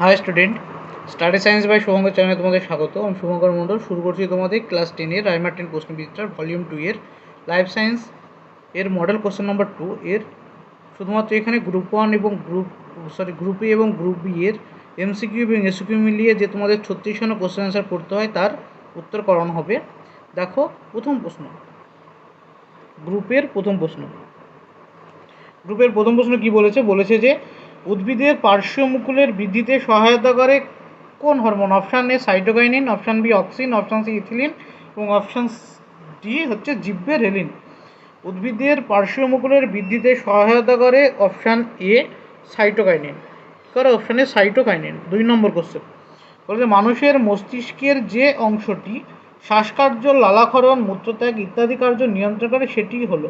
Hi student study science by Shubhankar চ্যানেলে তোমাদের স্বাগত। আমি শুভঙ্কর মণ্ডল। শুরু করছি তোমাদের ক্লাস টেনের রাইমার টেন কোশ্চেন বিস্তার ভলিউম টু এর লাইফ সায়েন্স এর মডেল কোশ্চেন নাম্বার টু এর শুধুমাত্র এখানে গ্রুপ ওয়ান এবং গ্রুপ সরি গ্রুপ এ এবং গ্রুপ বি এর এমসিকিউ এবং এসিকিউ মিলিয়ে যে তোমাদের ছত্রিশ খানা কোশ্চেন অ্যান্সার করতে হয়, তার উত্তর করানো হবে। দেখো, প্রথম প্রশ্ন। গ্রুপের প্রথম প্রশ্ন। গ্রুপের প্রথম প্রশ্ন কি বলেছে? বলেছে যে উদ্ভিদের পার্শ্বমুকুলের বৃদ্ধিতে সহায়তা করে কোন hormone? Option A cytokinin, option B auxin, option C ethylene এবং অপশান ডি হচ্ছে জিব্বের রেলিন উদ্ভিদের পার্শ্বমুকুলের বৃদ্ধিতে সহায়তা করে অপশান এ সাইটোকাইনিন। করে অপশানে সাইটোকাইনিন? দুই নম্বর কোশ্চেন বলেছে মানুষের মস্তিষ্কের যে অংশটি, শ্বাসকার্য, লালাক্ষরণ, মূত্রত্যাগ ইত্যাদি কার্য নিয়ন্ত্রণ করে সেটি হলো।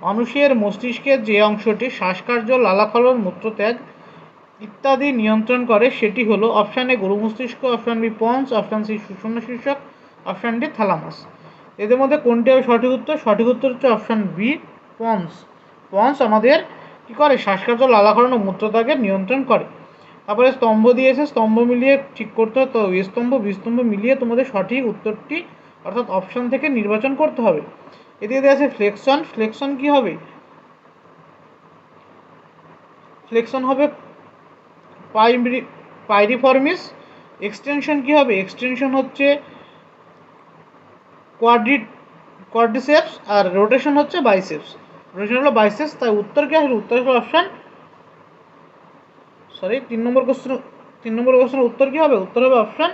মানুষের মস্তিষ্কের যে অংশটি, শ্বাসকার্য, লালাক্ষরণ, মূত্রত্যাগ ইত্যাদি নিয়ন্ত্রণ করে, সেটি হলো অপশান এ গরু মস্তিষ্ক, option B pons option C সুষুম্ন শীর্ষক, অপশান ডি থালামাস। এদের মধ্যে কোনটি হবে সঠিক উত্তর? সঠিক উত্তর হচ্ছে অপশান বি পন্স পন্স আমাদের কী করে? শ্বাসকার্য লালাকরণ ও মূত্রত্যাগের নিয়ন্ত্রণ করে। তারপরে স্তম্ভ দিয়েছে, স্তম্ভ মিলিয়ে ঠিক করতে হবে। তো স্তম্ভ বিস্তম্ভ মিলিয়ে তোমাদের সঠিক উত্তরটি, অর্থাৎ অপশান থেকে নির্বাচন করতে হবে। এদিকে দেওয়া আছে ফ্লেকশন ফ্লেকশন কী হবে? ফ্লেকশন হবে পাইরি পাইরিফর্মিস এক্সটেনশন কী হবে? এক্সটেনশন হচ্ছে কোয়াড্রি কোয়াড্রিসেপস আর রোটেশন হচ্ছে বাইসেপস রোটেশন হলো বাইসেপস তাই উত্তর কী আসলে উত্তর হলো অপশান সরি তিন নম্বর কোশ্চেন তিন নম্বর কোশ্চেনের উত্তর কী হবে? উত্তর হবে অপশান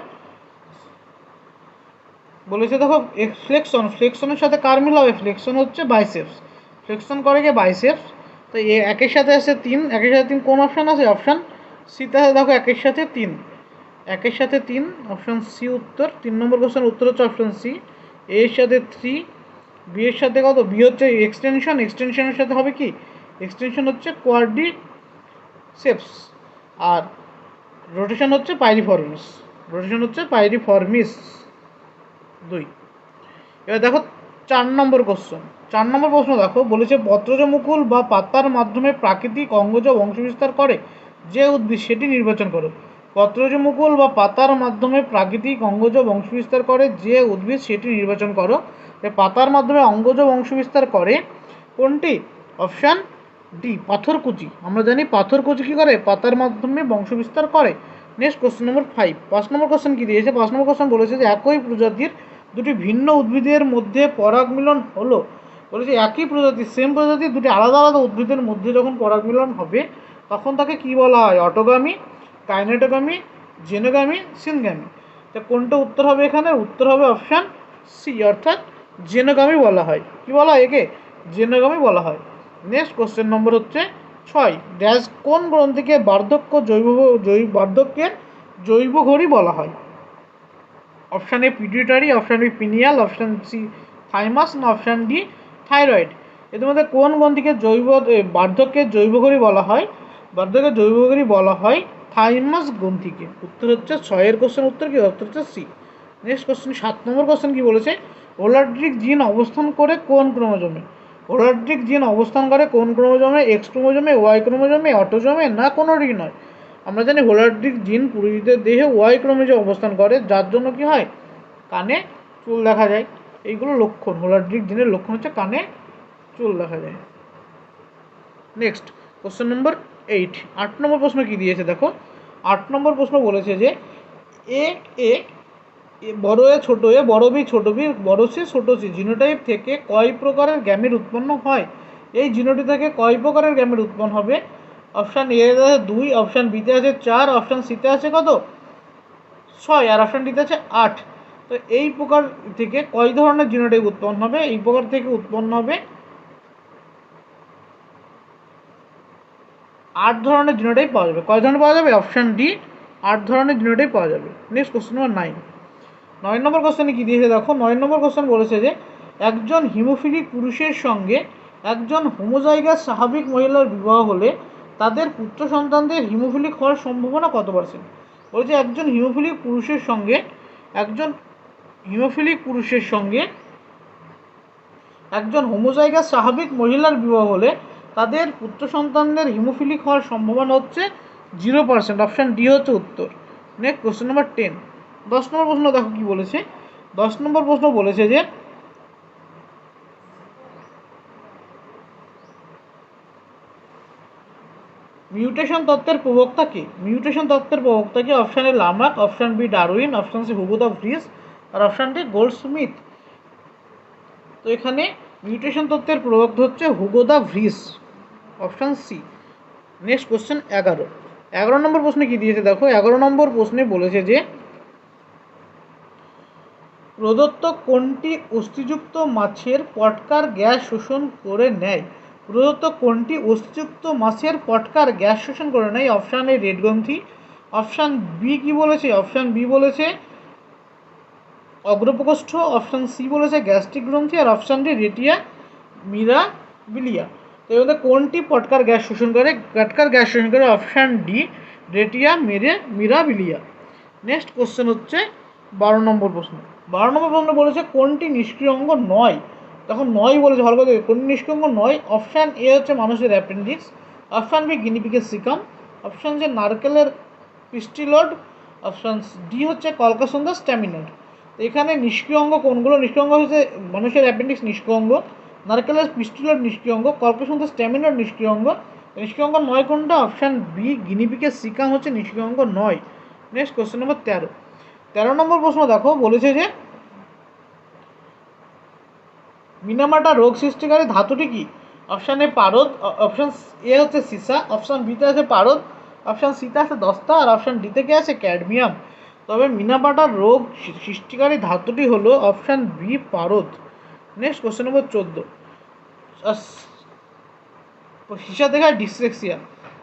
বলেছে দেখো ফ্লেকশন ফ্লেকশনের সাথে কার মিল হবে? ফ্লেকশন হচ্ছে বাইসেপস ফ্লেকশন করে গিয়ে বাইসেপস তো একের সাথে আছে তিন, একের সাথে তিন কোন অপশান আছে? অপশান সিতে দেখো, একের সাথে তিন। একের সাথে তিন অপশান সি উত্তর। তিন নম্বর কোশ্চেন উত্তর হচ্ছে অপশান সি এর সাথে থ্রি বি এর সাথে কত? বি হচ্ছে এক্সটেনশন এক্সটেনশনের সাথে হবে কি? এক্সটেনশন হচ্ছে কোয়ার্ডি সেপস আর রোটেশন হচ্ছে পাইরিফর্মিস রোটেশন হচ্ছে পাইরিফর্মিস দুই। এবার দেখো, চার নম্বর কোশ্চেন চার নম্বর প্রশ্ন দেখো, বলেছে পত্রজ মুকুল বা পাতার মাধ্যমে প্রাকৃতিক অঙ্গজ বংশবিস্তার করে। যে উদ্ভিদ সেটি নির্বাচন করো। পত্রজ মুকুল বা পাতার মাধ্যমে প্রাকৃতিক অঙ্গজ বংশবিস্তার করে যে উদ্ভিদ সেটি নির্বাচন করো। পাতার মাধ্যমে অঙ্গজ বংশবিস্তার করে কোনটি? অপশান ডি, পাথরকুচি। আমরা জানি পাথরকুচি কী করে? পাতার মাধ্যমে বংশবিস্তার করে। নেক্সট কোশ্চেন নম্বর ফাইভ পাঁচ নম্বর কোশ্চেন কী দিয়েছে? পাঁচ নম্বর কোশ্চেন বলেছে যে একই প্রজাতির দুটি ভিন্ন উদ্ভিদের মধ্যে পরাগ মিলন হলো। বলেছে একই প্রজাতি সেম প্রজাতির দুটি আলাদা আলাদা উদ্ভিদের মধ্যে যখন পরাগ মিলন হবে তখন তাকে কি বলা হয়? অটোগামী, কাইনেটোগামী, জেনোগামী, সিনগামী। তা কোনটা উত্তর হবে এখানে? উত্তর হবে অপশান সি অর্থাৎ জেনোগামী বলা হয়। কি বলা হয় একে? জেনোগামী বলা হয়। নেক্সট কোশ্চেন নম্বর হচ্ছে ছয়। ড্যাশ কোন গ্রন্থিকে বার্ধক্য জৈব জৈব, বার্ধক্যের জৈব ঘড়ি বলা হয়? Option A pituitary option B pineal option C thymus না অপশান ডি থাইরয়েড এদের মধ্যে কোন গ্রন্থিকে জৈব বার্ধক্যের জৈব ঘড়ি বলা হয়? বার্ধক্যের জৈব বলা হয় থাইমাস গ্রন্থিকে। উত্তর হচ্ছে ছয়ের কোশ্চেন উত্তর কি? উত্তর হচ্ছে সি নেক্সট কোশ্চেন সাত নম্বর কোশ্চেন কি বলেছে? ওলাড্রিক জিন অবস্থান করে কোন ক্রোমোজোমে? ওলাড্রিক জিন অবস্থান করে কোন ক্রোমোজোমে? এক্স ক্রোমোজোমে ওয়াই ক্রোমোজোমে, অটোজোমে, না কোনোটিই নয়? আমরা জানি হোলাড্রিক জিন পুরুষদের দেহে ওয়াই ক্রোমোজোমে অবস্থান করে, যার জন্য কি হয়? কানে চুল দেখা যায়। এইগুলো লক্ষণ। হোলাড্রিক জিনের লক্ষণ হচ্ছে কানে চুল দেখা যায়। Next question number eight. আট নম্বর প্রশ্ন কি দিয়েছে দেখো? আট নম্বর প্রশ্ন বলেছে যে, এ এ বড় এ, ছোটো এ, বড় বি, ছোটো বি, বড় সি, ছোটো সি, জিনোটাইপ থেকে কয় প্রকারের গ্যামের উৎপন্ন হয়? এই জিনোটি থেকে কয় প্রকারের গ্যামের উৎপন্ন হবে? অপশান এ আছে দুই, অপশান বিতে আছে চার, অপশান সিতে আছে কত? ছয়, আর অপশান ডিতে আছে আট। তো এই প্রকার থেকে কয় ধরনের জিনোটাইপ উৎপন্ন হবে? এই প্রকার থেকে উৎপন্ন হবে আট ধরনের জিনোটাইপ পাওয়া যাবে। কয় ধরনের পাওয়া যাবে? অপশান ডি আট ধরনের জিনোটাইপ পাওয়া যাবে। নেক্সট কোশ্চেন নম্বর নাইন নয় নম্বর কোশ্চেনে কী দিয়েছে? দেখো, নয় নম্বর কোশ্চেন বলেছে যে, একজন হিমোফিলিক পুরুষের সঙ্গে একজন হোমোজাইগাস স্বাভাবিক মহিলার বিবাহ হলে তাদের পুত্র সন্তানদের হিমোফিলিক হওয়ার সম্ভাবনা কত পার্সেন্ট বলেছে একজন হিমোফিলিক পুরুষের সঙ্গে, একজন হিমোফিলিক পুরুষের সঙ্গে একজন হোমোজাইগাস স্বাভাবিক মহিলার বিবাহ হলে তাদের পুত্র সন্তানদের হিমোফিলিক হওয়ার সম্ভাবনা হচ্ছে জিরো পার্সেন্ট, অপশান ডি হচ্ছে উত্তর। নেক্সট কোশ্চেন নাম্বার টেন দশ নম্বর প্রশ্ন দেখো কি বলেছে? দশ নম্বর প্রশ্ন বলেছে যে মিউটেশন তত্ত্বের প্রবক্তা কে? মিউটেশন তত্ত্বের প্রবক্তা কি? Option A Lamarck option B Darwin option C de Vries R option D gold Smith তো এখানে মিউটেশন তত্ত্বের প্রবক্তা হচ্ছে Hugo de Vries option C. Next question এগারো। এগারো নম্বর প্রশ্নে কি দিয়েছে? দেখো, এগারো নম্বর প্রশ্নে বলেছে যে, প্রদত্ত কোনটি অস্থিযুক্ত মাছের পটকার গ্যাস শোষণ করে নেয়? প্রদত্ত কোনটি অস্থিযুক্ত মাছের পটকার গ্যাস শোষণ করে নেয়? অপশান এ, রেড গ্রন্থি। অপশান বি, কি বলেছে? অপশান বি বলেছে, অগ্রপ্রকোষ্ঠ। অপশান সি বলেছে, গ্যাস্ট্রিক গ্রন্থি। আর অপশান ডি, রেটিয়া মিরা বিলিয়া তো এর মধ্যে কোনটি পটকার গ্যাস শোষণ করে? পটকার গ্যাস শোষণ করে অপশান ডি রেটিয়া, মেরে, মিরা, বিলিয়া। নেক্সট কোশ্চেন হচ্ছে বারো নম্বর প্রশ্ন। বারো নম্বর প্রশ্ন বলেছে কোনটি নিষ্ক্রিয় অঙ্গ নয়? তখন নয় বলেছে, ভালো করে কোন নিষ্ক্রিয় অঙ্গ নয়? অপশান এ হচ্ছে মানুষের অ্যাপেন্ডিক্স, অপশান বি গিনিপিকের সিকাম অপশান যে নারকেলের পিস্টিলোড, অপশান ডি হচ্ছে কলকাসন্দা স্ট্যামিনয়েড তো এখানে নিষ্ক্রিয় অঙ্গ কোনগুলো? নিষ্ক্রিয় অঙ্গ হচ্ছে মানুষের অ্যাপেন্ডিক্স নিষ্ক্রিয় অঙ্গ। নারকেলের পিস্টিলোড নিষ্ক্রিয় অঙ্গ কলকাসন্দা স্ট্যামিনয়েড নিষ্ক্রিয় অঙ্গ নিষ্ক্রিয় অঙ্গ নয় কোনটা? অপশান বি গিনিপিকের সিকাম হচ্ছে নিষ্ক্রিয় অঙ্গ নয়। নেক্সট কোশ্চেন নম্বর তেরো। তেরো নম্বর প্রশ্ন দেখো, বলেছে যে মিনামাটা রোগ সৃষ্টিকারী ধাতুটি কি? অপশান এ পারদ অপশান এ হচ্ছে সিসা, অপশান বিতে আছে পারদ, অপশান সিতে আছে দস্তা, আর অপশান ডিতে কি আছে? ক্যাডমিয়াম। তবে মিনামাটার রোগ সৃষ্টিকারী ধাতুটি হলো অপশান বি পারদ। নেক্সট কোশ্চেন নম্বর চোদ্দ। সীসা থেকে হয় ডিসলেক্সিয়া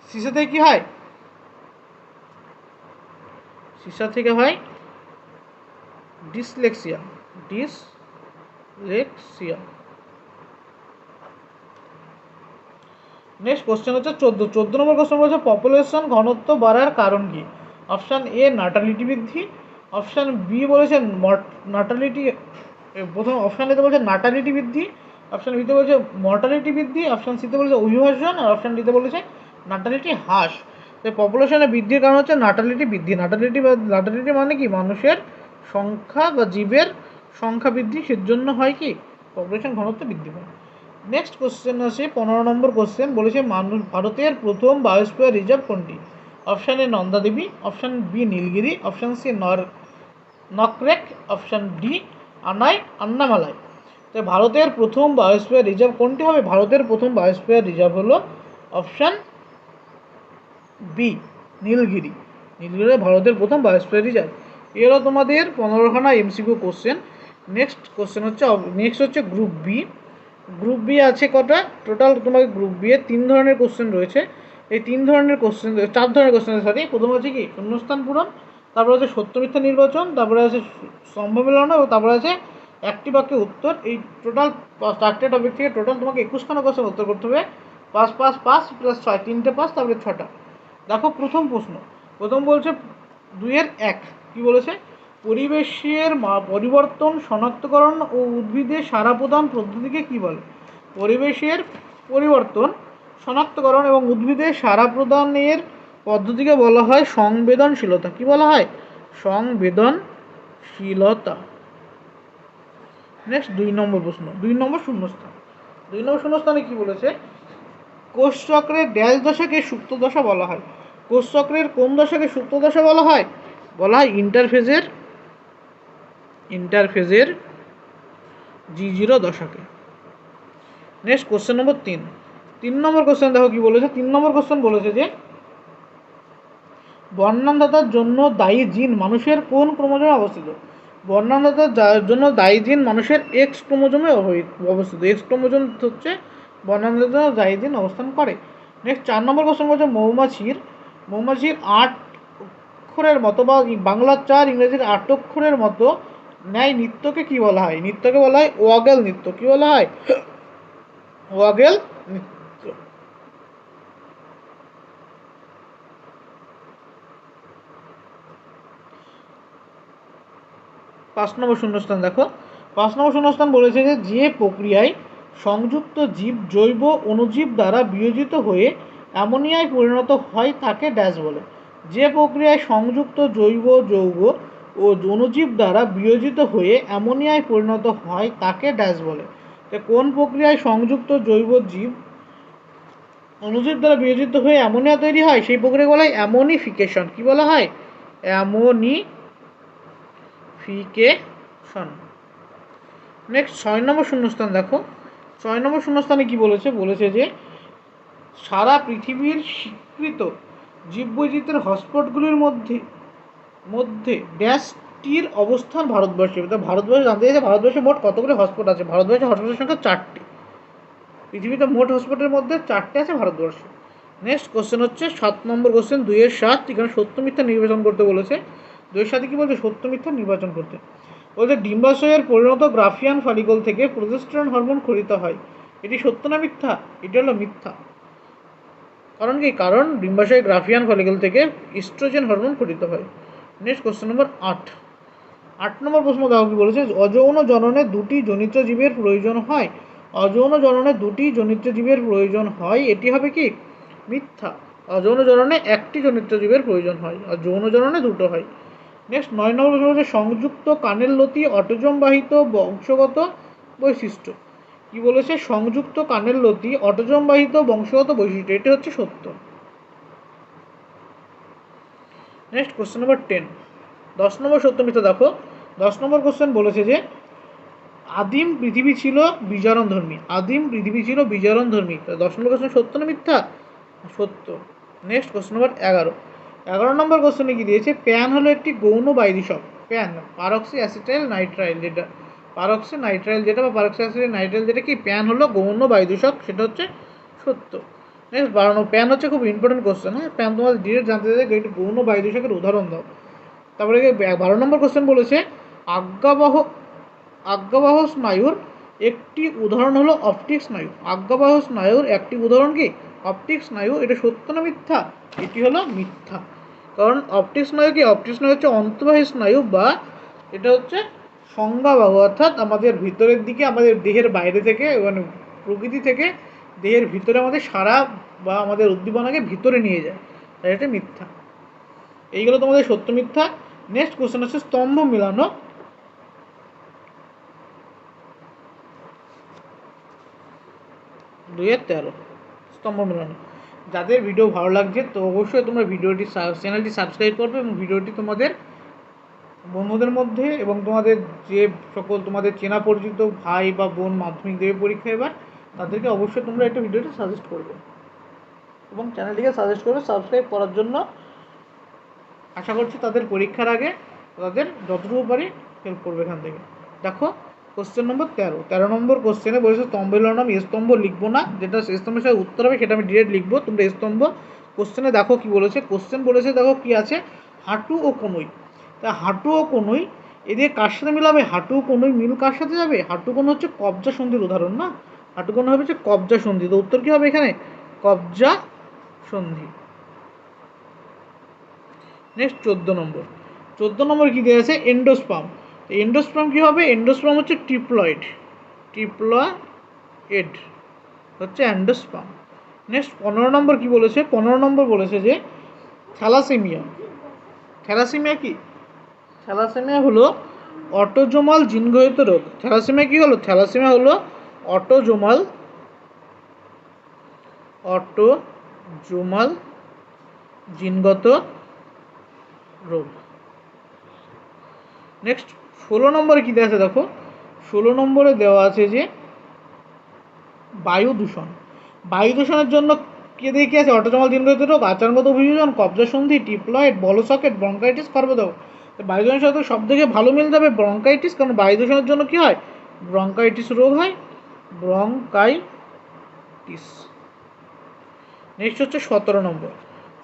সীসা থেকে কি হয়? সিসা থেকে হয় ডিসলেক্সিয়া ডিসলেক্সিয়া নেক্সট কোশ্চেন হচ্ছে চোদ্দ। চোদ্দ নম্বর কোশ্চেন বলছে পপুলেশন ঘনত্ব বাড়ার কারণ কি? অপশান এ নাটালিটি বৃদ্ধি। অপশান বি বলেছে নাটালিটি প্রথম অপশান এতে বলছে নাটালিটি বৃদ্ধি অপশান বিতে বলছে মর্টালিটি বৃদ্ধি অপশান সিতে বলেছে অভিভাষণ, আর অপশান ডিতে বলেছে নাটালিটি হ্রাস। তো পপুলেশনের বৃদ্ধির কারণ হচ্ছে নাটালিটি বৃদ্ধি। নাটালিটি বা নাটালিটি মানে কি? মানুষের সংখ্যা বা জীবের সংখ্যা বৃদ্ধি, সেজন্য হয় কি? পপুলেশন ঘনত্ব বৃদ্ধি পায়। নেক্সট কোশ্চেন আছে পনেরো নম্বর কোশ্চেন বলেছে মানুষ, ভারতের প্রথম বায়োস্ফিয়ার রিজার্ভ কোনটি? Option A Nanda Devi option B Nilgiri option C নর, নকরেক অপশান ডি আনাই আন্নামালাই। তো ভারতের প্রথম বায়োস্ফিয়ার রিজার্ভ কোনটি হবে? ভারতের প্রথম বায়োস্ফিয়ার রিজার্ভ হলো অপশান বি নীলগিরি। নীলগিরি ভারতের প্রথম বায়োস্ফিয়ার রিজার্ভ এরও তোমাদের পনেরোখানা এমসিকিউ কোশ্চেন নেক্সট কোশ্চেন হচ্ছে নেক্সট হচ্ছে গ্রুপ বি গ্রুপ বি আছে কটা? টোটাল তোমাকে গ্রুপ বি এর তিন ধরনের কোশ্চেন রয়েছে। এই তিন ধরনের কোশ্চেন চার ধরনের কোশ্চেন সরি প্রথম হচ্ছে কি? শূন্যস্থান পূরণ তারপরে আছে সত্য মিথ্যা নির্বাচন, তারপরে আছে সম্ভব মিলন এবং তারপরে আছে একটি বাক্যে উত্তর। এই টোটাল চারটে টপিক থেকে টোটাল তোমাকে একুশখানা কোশ্চেন উত্তর করতে হবে। পাঁচ পাঁচ পাঁচ প্লাস ছয়, তিনটে পাঁচ, তারপরে ছটা। দেখো প্রথম প্রশ্ন। প্রথম বলছে দুইয়ের এক। কি বলেছে? পরিবেশের পরিবর্তন, শনাক্তকরণ ও উদ্ভিদের সারা প্রদান পদ্ধতিকে কি বলে? পরিবেশের পরিবর্তন, শনাক্তকরণ এবং উদ্ভিদের সারা প্রদানের পদ্ধতিকে বলা হয় সংবেদনশীলতা। কি বলা হয়? সংবেদনশীলতা। নেক্সট দুই নম্বর প্রশ্ন। দুই নম্বর শূন্যস্থান। দুই নম্বর শূন্যস্থানে কি বলেছে? কোষ চক্রের ড্যাশ দশাকে সুপ্ত দশা বলা হয়। কোষ চক্রের কোন দশাকে সুপ্ত দশা বলা হয়? বলা হয় ইন্টারফেজের ইন্টারফেজের জি জিরো দশাকে। নেক্সট কোশ্চেন নম্বর তিন। তিন নম্বর কোশ্চেন দেখো কি বলেছে? তিন নম্বর কোশ্চেন বলেছে যে বর্ণান্ধাতার জন্য দায়ী জিন মানুষের কোন ক্রোমোজোমে অবস্থিত? বর্ণান্ধাতার যা- জন্য দায়ী জিন মানুষের এক্স ক্রোমোজোমে অবস্থিত। এক্স ক্রোমোজোম হচ্ছে বর্ণান্ধাতার জন্য দায়ী জিন অবস্থান করে। নেক্সট চার নম্বর কোশ্চেন বলছে মৌমাছির। মৌমাছির আট অক্ষরের মতো বা বাংলার চার, ইংরেজির আট অক্ষরের মতো ন্যায় নৃত্যকে কি বলা হয়? নৃত্যকে বলা হয় ওয়াগেল নৃত্য। কি বলা হয়? ওয়াগেল নৃত্য। পাঁচ নম্বর শূন্যস্থান, দেখো। পাঁচ নম্বর শূন্যস্থান বলেছে যে যে প্রক্রিয়ায় সংযুক্ত জীব জৈব অণুজীব দ্বারা বিয়োজিত হয়ে অ্যামোনিয়ায় পরিণত হয়, তাকে ড্যাশ বলে। যে প্রক্রিয়ায় সংযুক্ত জৈব, যৌগ ও অণুজীব দ্বারা বিয়োজিত হয়ে অ্যামোনিয়ায় পরিণত হয়, তাকে ড্যাশ বলে। তো কোন প্রক্রিয়ায় সংযুক্ত জৈব জীব অণুজীব দ্বারা বিয়োজিত হয়ে অ্যামোনিয়া তৈরি হয়? সেই প্রক্রিয়া বলা হয় অ্যামোনিফিকেশন। কি বলা হয়? অ্যামোনিফিকেশন নেক্সট ছয় নম্বর শূন্যস্থান দেখো। ছয় নম্বর শূন্যস্থানে কি বলেছে? বলেছে যে, সারা পৃথিবীর স্বীকৃত জীববৈচিত্র্যের হটস্পটগুলির মধ্যে মধ্যে ড্যাশটির অবস্থান ভারতবর্ষে। অর্থাৎ ভারতবর্ষে জানতে চাইছে, ভারতবর্ষে মোট কতগুলি হটস্পট আছে? ভারতবর্ষে হটস্পটের সংখ্যা চারটি। পৃথিবীতে মোট হটস্পটের মধ্যে চারটে আছে ভারতবর্ষে। নেক্সট কোশ্চেন হচ্ছে, সাত নম্বর কোশ্চেন দুইয়ের সাত, এখানে সত্য মিথ্যা নির্বাচন করতে বলেছে। সাথে কি বলছে সত্য মিথ্যা নির্বাচন করতে। বলছে ডিম্বাশয়ের পরিণত গ্রাফিয়ান ফালিকল থেকে প্রোজেস্টেরন হরমোন খরিত হয়। এটি সত্য না মিথ্যা? এটি হলো মিথ্যা। কারণ কি? কারণ ডিম্বাশয় গ্রাফিয়ান ফলিকল থেকে ইস্ট্রোজেন হরমোন খরিত হয়। নেক্সট কোশ্চেন নম্বর আট। আট নম্বর প্রশ্ন দেখো কি বলেছে? অযৌন জননে দুটি জনিত জীবের প্রয়োজন হয়। অযৌন জননে দুটি জনিত জীবের প্রয়োজন হয়। এটি হবে কি? মিথ্যা। অযৌন জননে একটি জনিত জীবের প্রয়োজন হয়। আর যৌন জননে দুটো হয়। নেক্সট নয় নম্বর হচ্ছে সংযুক্ত কানের লতি অটোজম বাহিত বংশগত বৈশিষ্ট্য। কি বলেছে? সংযুক্ত কানের লতি অটোজম বাহিত বংশগত বৈশিষ্ট্য, এটি হচ্ছে সত্য। নেক্সট কোশ্চেন নম্বর টেন দশ নম্বর সত্য মিথ্যা দেখো। দশ নম্বর কোশ্চেন বলেছে যে, আদিম পৃথিবী ছিল বিজারণ ধর্মী। আদিম পৃথিবী ছিল বিজারণ ধর্মী। দশ নম্বর কোশ্চেন সত্য না মিথ্যা? সত্য। নেক্সট কোশ্চেন নম্বর এগারো। এগারো নম্বর কোশ্চেনে কি দিয়েছে? প্যান হলো একটি গৌণ বাইদিশক প্যান পারক্সি অ্যাসিটাইল নাইট্রাইল যেটা পারক্সি নাইট্রাইল যেটা বা পারক্সি অ্যাসিটাইল নাইট্রাইল যেটা কি? প্যান হলো গৌণ বায়ুদূষক, সেটা হচ্ছে সত্য। নেক্সট নম্বর প্যান হচ্ছে খুব ইম্পর্টেন্ট কোশ্চেন হ্যাঁ? প্যান তোমাদের ডিরেক্ট জানতে চাই একটি গৌণ বায়ুদূষকের উদাহরণ দাও। তারপরে বারো নম্বর কোশ্চেন বলেছে, আজ্ঞাবহ আজ্ঞাবহ স্নায়ুর একটি উদাহরণ হলো অপটিক স্নায়ু। আজ্ঞাবহ স্নায়ুর একটি উদাহরণ কি? অপটিক স্নায়ু, এটা সত্য না মিথ্যা? এটি হলো মিথ্যা। কারণ অপটিক স্নায়ু কি? অপটিক স্নায়ু হচ্ছে অন্তবাহী স্নায়ু বা এটা হচ্ছে সংজ্ঞাবাহু। অর্থাৎ আমাদের ভিতরের দিকে, আমাদের দেহের বাইরে থেকে মানে প্রকৃতি থেকে দেহের ভিতরে আমাদের সারা বা আমাদের উদ্দীপনাকে ভিতরে নিয়ে যায়। তাই এটা মিথ্যা। এইগুলো তোমাদের সত্য মিথ্যা। নেক্সট কোশ্চেন হচ্ছে স্তম্ভ মিলানো। দুইয়ের তেরো। স্তম্ভ মেলানো। যাদের ভিডিও ভালো লাগছে, তো অবশ্যই তোমরা ভিডিওটি চ্যানেলটি সাবস্ক্রাইব করবে এবং ভিডিওটি তোমাদের বন্ধুদের মধ্যে এবং তোমাদের যে সকল তোমাদের চেনা পরিচিত ভাই বা বোন মাধ্যমিক দেবে পরীক্ষা এবার, তাদেরকে অবশ্যই তোমরা একটা ভিডিওটি সাজেস্ট করবে। এবং চ্যানেলটিকে সাজেস্ট করবে সাবস্ক্রাইব করার জন্য আশা করছি তাদের পরীক্ষার আগে তাদের যতটুকু পারি হেল্প করবে এখান থেকে। দেখো কোশ্চেন নম্বর তেরো। তেরো নম্বর কোশ্চেনে বলেছে স্তম্ভের নাম স্তম্ভ লিখব না, যেটা স্তম্ভের সাথে উত্তর হবে সেটা আমি ডিরেক্ট লিখব। তোমরা স্তম্ভ কোশ্চেনে দেখো কি বলেছে। কোশ্চেন বলেছে দেখো কি আছে? হাঁটু ও কনুই। তা হাঁটু ও কনুই, এদের কার সাথে মিলাবে? হাঁটু কনুই মিল কার সাথে যাবে? হাঁটু কোনো হচ্ছে কবজা সন্ধির উদাহরণ না? হাঁটু কোনো হবে হচ্ছে কবজা সন্ধি। তো উত্তর কী হবে এখানে? কবজা সন্ধি। নেক্সট চোদ্দ নম্বর। চোদ্দ নম্বর কী দেওয়া আছে? এন্ডোস্পাম এন্ডোস্পাম কী হবে? এন্ডোস্পাম হচ্ছে ট্রিপ্লয়েড ট্রিপ্লয়েড হচ্ছে অ্যান্ডোস্পাম নেক্সট পনেরো নম্বর কি বলেছে? পনেরো নম্বর বলেছে যে থ্যালাসেমিয়া। থ্যালাসেমিয়া কি? থ্যালাসেমিয়া হলো অটোজোমাল জিনগহিত রোগ। থ্যালাসেমিয়া কি হলো? থ্যালাসেমিয়া হলো অটোজোমাল অটোজোমাল জিনগত রোগ। নেক্সট ষোলো নম্বরে কী দেওয়া আছে দেখো? ষোলো নম্বরে দেওয়া আছে যে বায়ু দূষণ। বায়ু দূষণের জন্য কে কী আছে? অটোজমাল জিনগত রোগ আচরণগত অভিযোজন, কবজা সন্ধি টিপলয়েড বলসকেট, ব্রঙ্কাইটিস কর্বদাও বায়ু দূষণের সাথে সব থেকে ভালো মিল যাবে ব্রঙ্কাইটিস, কারণ বায়ু দূষণের জন্য কী হয়? ব্রঙ্কাইটিস রোগ হয়, ব্রঙ্কাইটিস। নেক্সট হচ্ছে সতেরো নম্বর।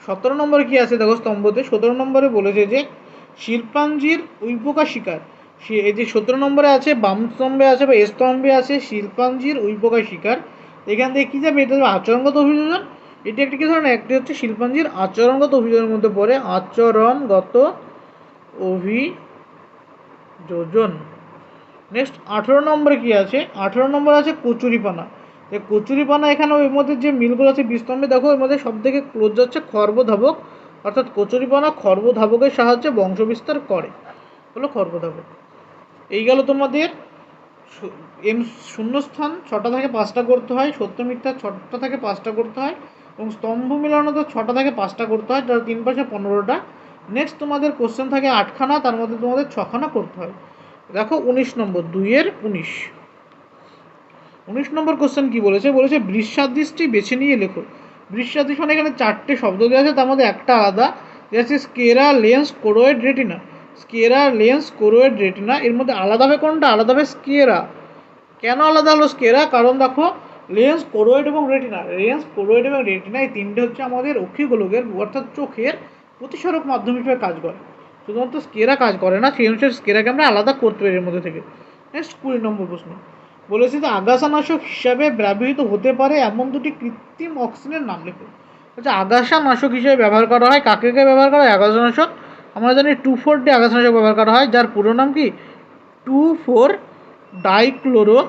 সতেরো নম্বরে কী আছে? দেখো স্তম্ভতে সতেরো নম্বরে বলেছে যে শিল্পাঞ্জির উইপোকা শিকার। এই যে সতেরো নম্বরে আছে, বাম স্তম্ভে আছে বা স্তম্ভে আছে শিল্পাঞ্জির উইপোকা শিকার। এখান থেকে কী যাবে? এটা হচ্ছে আচরণগত অভিযোজন। এটি একটি কী ধরনের? একটি হচ্ছে শিল্পাঞ্জির আচরণগত অভিযোজনের মধ্যে পড়ে আচরণগত অভিযোজন। নেক্সট আঠেরো নম্বরে কী আছে? আঠেরো নম্বর আছে কচুরিপানা। যে কচুরিপানা এখানে ওই মধ্যে যে মিলগুলো আছে বিস্তম্ভে দেখো ওর মধ্যে সব থেকে ক্লোজ যাচ্ছে খর্বধাবক। অর্থাৎ কচুরিপানা খর্বধাবকের সাহায্যে বংশবিস্তার করে। হলো খর্বধাবক। এই গেল তোমাদের এম শূন্যস্থান, ছটা থেকে পাঁচটা করতে হয়, সত্য মিথ্যা ছটা থেকে পাঁচটা করতে হয় এবং স্তম্ভ মিলানো তো ছটা থেকে পাঁচটা করতে হয়, তার তিন পাশে পনেরোটা। নেক্সট তোমাদের কোশ্চেন থাকে আটখানা, তার মধ্যে তোমাদের ছখানা করতে হয়। দেখো উনিশ নম্বর, দুইয়ের উনিশ। উনিশ নম্বর কোশ্চেন কি বলেছে? বলেছে বৃষাদৃষ্টি বেছে নিয়ে লেখো। বৃষাদৃশ মানে এখানে চারটে শব্দ দেওয়া আছে, তার মধ্যে একটা আলাদা। যে আছে sclera lens choroid retina sclera lens choroid retina এর মধ্যে আলাদা হবে কোনটা? আলাদা হবে স্কেরা কেন আলাদা হলো স্কেরা কারণ দেখো লেন্স কোরোয়েড এবং রেটিনা লেন্স কোরোয়েড এবং রেটিনা এই তিনটে হচ্ছে আমাদের অক্ষিগোলকের, অর্থাৎ চোখের প্রতিসরক মাধ্যম হিসেবে কাজ করে। শুধুমাত্র স্কেরা কাজ করে না, সেই অনুসারে স্কেরাকে আমরা আলাদা করতে পারি এর মধ্যে থেকে। নেক্সট, কুড়ি নম্বর প্রশ্ন। বলেছে যে আগাছানাশক হিসাবে ব্যবহৃত হতে পারে এমন দুটি কৃত্রিম অক্সিজেনের নাম লেখো। আচ্ছা আগাছানাশক হিসেবে ব্যবহার করা হয়, কাকে কাকে ব্যবহার করা হয়? আগাছানাশক আমরা জানি টু ফোর ডি আগাছানাশক ব্যবহার করা হয়, যার পুরো নাম কি? Two four dichloro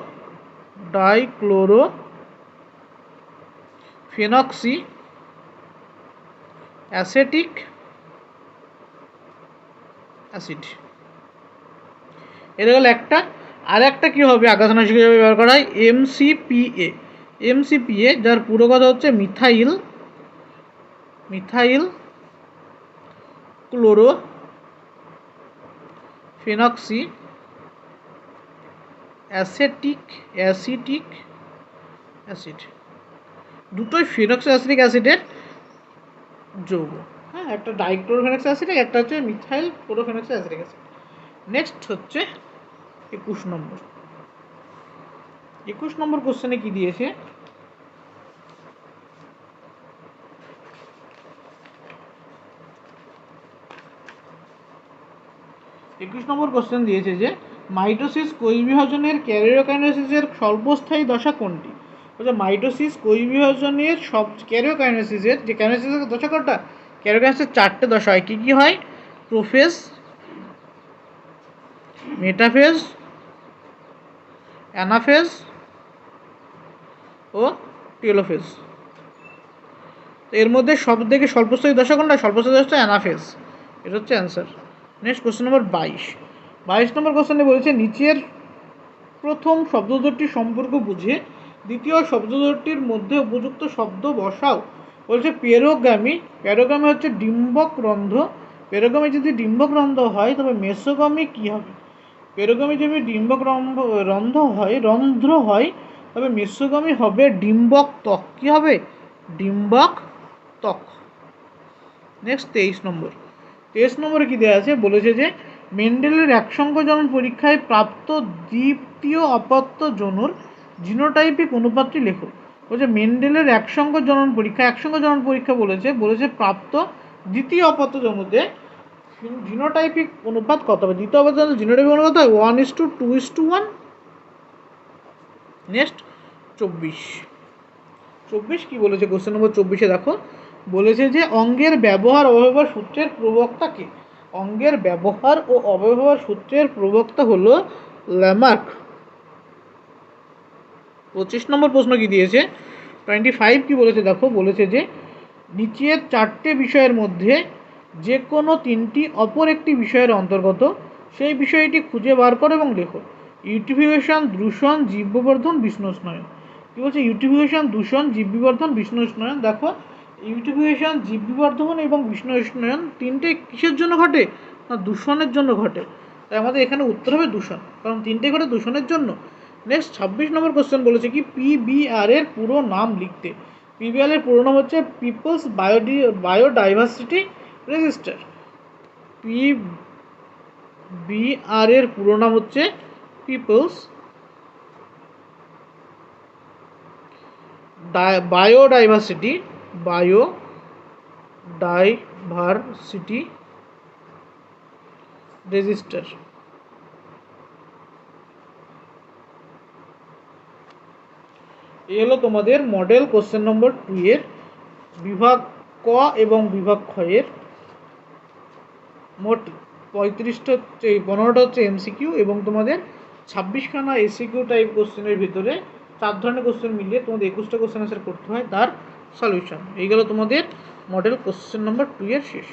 dichloro phenoxy acetic acid এটা হলো একটা, আর একটা কী হবে? আগাছানাশক হিসেবে ব্যবহার করা হয় এমসিপিএ এমসিপিএ যার পুরো কথা হচ্ছে methyl methyl chloro phenoxy acetic, acetic, acid. দুটোই ফিনক্সি অ্যাসিটিক অ্যাসিডের যৌগ। হ্যাঁ একটা ডাইক্লোরোফেনক্স অ্যাসিড, একটা হচ্ছে methyl chlorophenoxy acidic acid. Next হচ্ছে একুশ নম্বর। একুশ নম্বর কোশ্চেনে কি দিয়েছে? একুশ নম্বর কোশ্চেন দিয়েছে যে, মাইটোসিস কোষ বিভাজনের ক্যারিওকাইনেসিসের সর্বস্থায়ী দশা কোনটি? বলছে, মাইটোসিস কোষ বিভাজনের সব ক্যারিওকাইনেসিসের, যে ক্যারিওকাইনেসিসের দশা কোনটা? ক্যারিওকাইনেসিসের চারটে দশা হয়। কী কী হয়? প্রোফেস মেটাফেজ, অ্যানাফেজ ও টেলোফেজ। এর মধ্যে সব থেকে স্বল্পস্থায়ী দশা কোনটা? স্বল্পস্থায়ী দশা অ্যানাফেজ। এটা হচ্ছে অ্যান্সার নেক্সট কোশ্চেন নম্বর বাইশ। বাইশ নম্বর কোশ্চেনে বলেছে, নিচের প্রথম শব্দজোটটির সম্পর্ক বুঝে দ্বিতীয় শব্দজোটটির মধ্যে উপযুক্ত শব্দ বসাও। বলছে, পেরোগামী। পেরোগামী হচ্ছে ডিম্বক রন্ধ্র। পেরোগামী যদি ডিম্বক রন্ধ্র হয়, তবে মেসোগামী কী হবে? পেরোগামী যদি ডিম্বক রন্ধ্র রন্ধ্র হয় রন্ধ্র হয়, তবে মেসোগামী হবে ডিম্বক ত্বক। কী হবে? ডিম্বক ত্বক। নেক্সট তেইশ নম্বর তেইশ নম্বরে কী দেওয়া আছে? বলেছে যে, মেন্ডেলের একসঙ্গ জনন পরীক্ষায় প্রাপ্ত দ্বিতীয় অপত্য জনুর জিনোটাইপিক অনুপাতটি লেখো। বলছে, মেন্ডেলের একসঙ্গ জনন পরীক্ষা, একসঙ্গ জনন পরীক্ষা বলেছে বলেছে প্রাপ্ত দ্বিতীয় অপত্য জনুতে জিনোটাইপিক অনুপাত কত হবে? দ্বিতীয় অপত্য জিনোটাইপিক অনুপাত হয় one is two two is two one next চব্বিশ। চব্বিশ কী বলেছে? কোশ্চেন নম্বর চব্বিশে দেখো। বলেছে যে অঙ্গের ব্যবহার অব্যবহার সূত্রের প্রবক্তা কে? অঙ্গের ব্যবহার ও অব্যবহার সূত্রের প্রবক্তা হলো ল্যামার্ক। পঁচিশ নম্বর প্রশ্ন কি দিয়েছে? টোয়েন্টি ফাইভ কী বলেছে? দেখো, বলেছে যে নিচের চারটে বিষয়ের মধ্যে যে কোনো তিনটি অপর একটি বিষয়ের অন্তর্গত, সেই বিষয়টি খুঁজে বার করো এবং লেখো। ইউটিফিকেশন দূষণ, জীববর্ধন, বিষ্ণুস্নয়ন। কী বলছে? ইউটিফিকেশন দূষণ জীব বিবর্ধন বিষ্ণু উষ্ণয়ন দেখো ইউটিফিকেশন জীব বিবর্ধন এবং বিষ্ণু উষ্ণয়ন তিনটে কিসের জন্য ঘটে? না, দূষণের জন্য ঘটে। তাই আমাদের এখানে উত্তর হবে দূষণ, কারণ তিনটে ঘটে দূষণের জন্য। নেক্সট ছাব্বিশ নম্বর কোশ্চেন বলেছে কি পিবিআর এর পুরো নাম লিখতে। পিবিআর এর পুরো নাম হচ্ছে people's বায়োডি biodiversity register P BR এর পুরো নাম হচ্ছে people's biodiversity biodiversity register. এই হলো তোমাদের মডেল কোশ্চেন নম্বর টু এর বিভাগ ক এবং বিভাগ এর মোট পঁয়ত্রিশটা হচ্ছে, পনেরোটা হচ্ছে এমসিকিউ এবং তোমাদের ছাব্বিশখানা এসিকিউ টাইপ কোশ্চেনের ভিতরে চার ধরনের কোশ্চেন মিলিয়ে তোমাদের একুশটা কোশ্চেন আনসার করতে হয়। তার সলিউশন। এই গেল তোমাদের মডেল কোশ্চেন নাম্বার টু এর শেষ।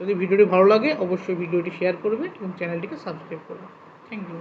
যদি ভিডিওটি ভালো লাগে, অবশ্যই ভিডিওটি শেয়ার করবে এবং চ্যানেলটিকে সাবস্ক্রাইব করবে। Thank you